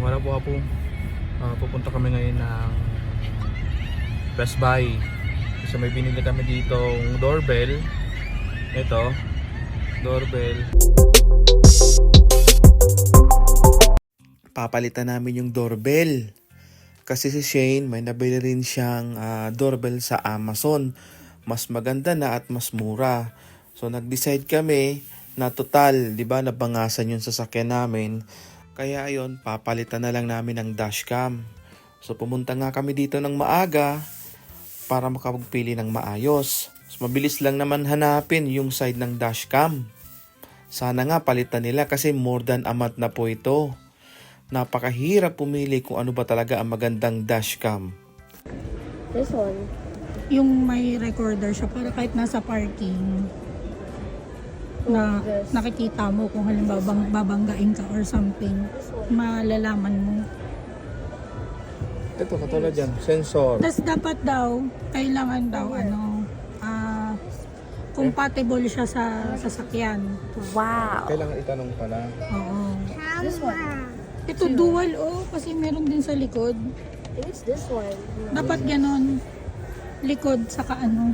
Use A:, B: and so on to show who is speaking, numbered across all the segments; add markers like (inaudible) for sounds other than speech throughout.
A: wala po po. Ah, pupunta kami ngayon ng Best Buy. Kasi may binili kami ditong doorbell. Ito, doorbell. Papalitan namin yung doorbell. Kasi si Shane may nabili rin siyang ah, doorbell sa Amazon. Mas maganda na at mas mura. So nag-decide kami na total, 'di ba, nabangasan yung sasakyan namin. Kaya ayun, papalitan na lang namin ng dashcam. So pumunta nga kami dito ng maaga para makapagpili ng maayos. So, mabilis lang naman hanapin yung side ng dashcam. Sana nga palitan nila kasi more than a month na po ito. Napakahirap pumili kung ano ba talaga ang magandang dashcam.
B: This one.
C: Yung may recorder siya para kahit nasa parking na
B: Yes.
C: nakikita mo kung halimbawa bang, babanggain ka or something, malalaman mo.
A: Ito, katulad yan, sensor.
C: Tapos dapat daw, kailangan daw ano, ah, compatible siya sa sasakyan.
B: Wow.
A: Kailangan itanong pala.
C: Oo.
B: This one.
C: Ito dual oh, kasi meron din sa likod.
B: I think it's this one.
C: Dapat ganon. Likod saka ano.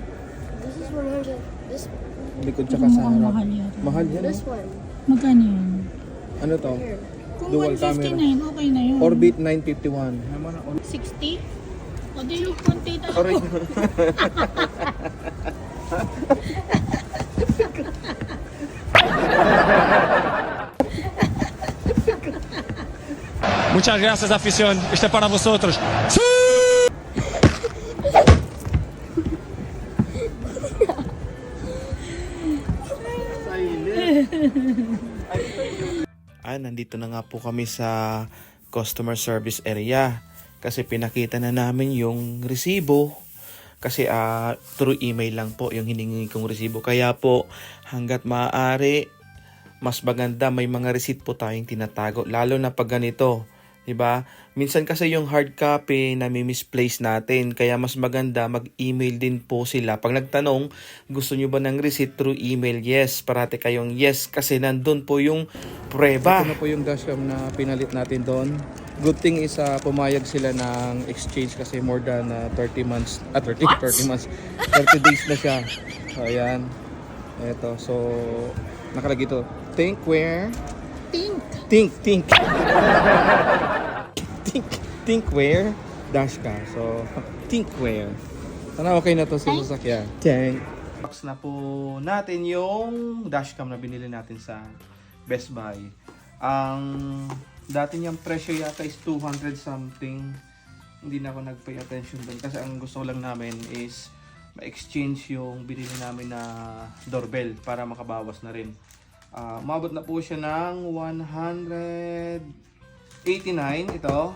B: This is 100. This
A: Likod tsaka sa
C: Mukhang
A: harap.
C: mahal yan.
A: Mahal yan.
B: this one.
C: Magkano yun?
A: Ano to?
B: Here.
C: Kung
A: Dual
C: 159, okay na yun.
A: Orbit 951.
C: 60? O di look konti na
A: Sorry. (laughs)
D: Muchas gracias, afición. Este es para vosotros. (laughs)
A: Ah, nandito na nga po kami sa customer service area. Kasi pinakita na namin yung resibo. Kasi ah, through email lang po yung hiningi kong resibo. Kaya po hanggat maaari mas maganda may mga receipt po tayong tinatago. Lalo na pag ganito 'di ba minsan kasi yung hard copy na misplace natin kaya mas maganda mag-email din po sila. Pag nagtanong gusto nyo ba ng receipt through email? Yes. Parati kayong yes kasi nandun po yung prueba. Ito na po yung dashcam na pinalit natin doon. Good thing is ah, pumayag sila ng exchange kasi more than ah, 30 months ah 30, 30 months. 30 days na siya. So ayan. Eto so nakalagay ito thinkware
C: Pink.
A: think. Think think (laughs) thinkware dashcam so (laughs) thinkware sana okay na to sa sasakyan. Thank box na po natin yung dashcam na binili natin sa Best Buy. Ang dati niyang presyo yata is 200 something. Hindi na ako nag-pay attention doon kasi ang gusto lang namin is ma-exchange yung binili namin na doorbell para makabawas na rin. Ah, umabot na po siya ng 189 ito.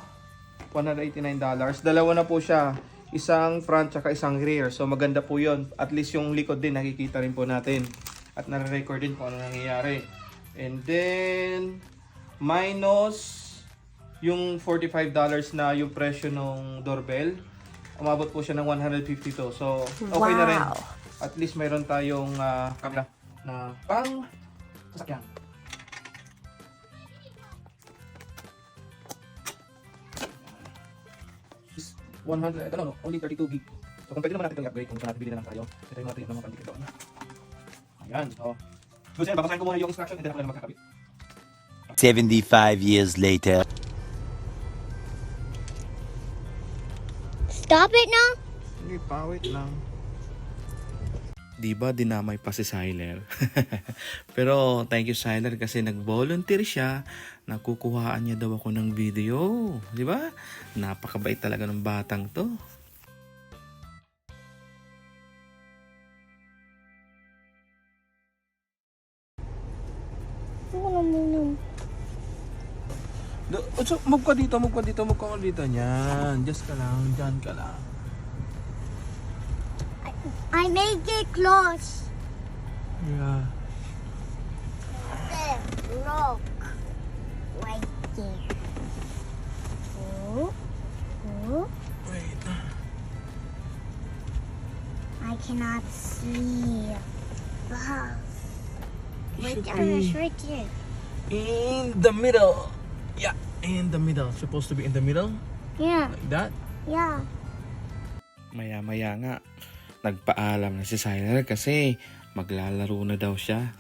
A: 189 dollars. Dalawa na po siya. Isang front tsaka isang rear. So maganda po 'yon. At least yung likod din nakikita rin po natin. At nare-record din kung ano nangyayari. And then minus yung 45 dollars na yung presyo ng doorbell. Umabot po siya ng 152. So okay na rin. At least mayroon tayong camera na pang sasakyan. 100, ano, no, only 32 gig. So kung pwede naman natin itong i-upgrade, kung gusto natin bilhin na lang tayo. Ito yung mga tiyak ng mga pandikit doon. Ayan, so. Gusto yan, babasahin ko muna yung instruction, hindi na ako na magkakabit.
E: 75 years later.
B: Stop it now.
A: Hindi, pawit lang. Di ba dinamay pa si Siler? (laughs) Pero thank you Siler kasi nag-volunteer siya. Nakukuhaan niya daw ako ng video. Di ba? Napakabait talaga ng batang to.
B: Ano muna?
A: So, move ka dito, move ka dito, move ka dito. Yan, just ka lang, dyan ka lang.
B: I make it close.
A: Yeah.
B: There. Look. Right there. Oh. Oh.
A: Wait.
B: I cannot see. Wow. Right
A: Should
B: there. It's right there.
A: in the middle. Yeah, In the middle. Supposed to be in the middle?
B: Yeah,
A: Like that?
B: yeah.
A: Maya-maya nga, nagpaalam na si Siler kasi maglalaro na daw siya.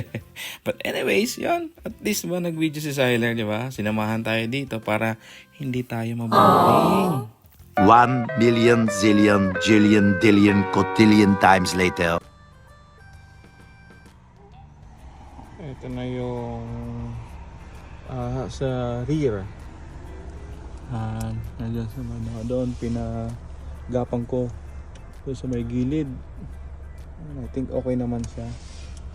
A: (laughs) But anyways, yon At least ba nag-video si Siler, di ba? Sinamahan tayo dito para hindi tayo maboring.
E: One million zillion jillion dillion cotillion times later.
A: Ito na yung ah, sa rear. Ah, nandiyan sa mga doon, pinagapang ko doon sa may gilid. I think okay naman siya.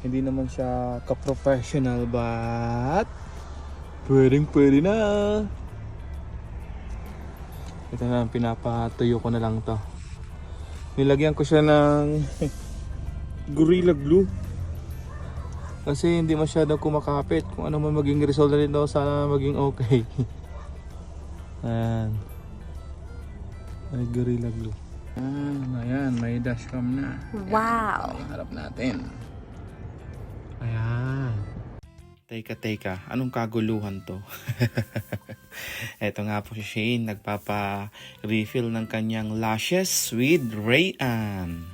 A: Hindi naman siya ka-professional but pwedeng pwede na. Ito na, pinapatuyo ko na lang to. Nilagyan ko siya ng (laughs) Gorilla Glue. Kasi hindi masyadong kumakapit. Kung ano man maging result na daw, sana maging okay. (laughs) Ayan. May gorilla glue. Ah, ayan, may dashcam na.
B: Wow.
A: Ayan, harap natin. Ayan. Teka, teka. Anong kaguluhan to? (laughs) Ito nga po si Shane, nagpapa-refill ng kanyang lashes with Rayan.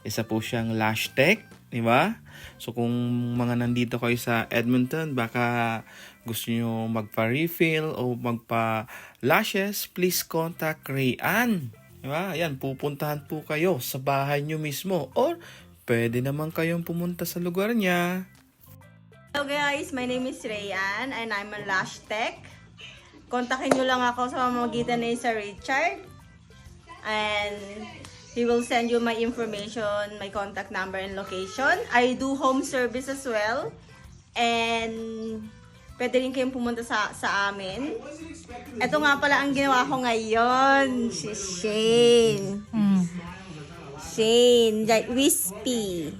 A: Isa po siyang lash tech, di ba? So kung mga nandito kayo sa Edmonton, baka gusto nyo magpa-refill o magpa-lashes, please contact Rayan. Di? Ayan, pupuntahan po kayo sa bahay nyo mismo or pwede naman kayong pumunta sa lugar niya.
F: Hello guys, my name is Rayan and I'm a lash tech. Kontakin nyo lang ako sa pamamagitan ni Sir Richard. And he will send you my information, my contact number and location. I do home service as well. And pwede rin kayong pumunta sa, sa amin. Ito nga pala ang ginawa ko ngayon. Si Shane. Shane, like wispy.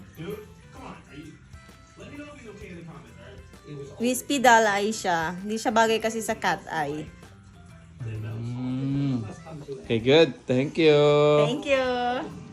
F: Wispy doll eye siya. Hindi siya bagay kasi sa cat eye.
A: Mm. Okay, good. Thank you.
F: Thank you.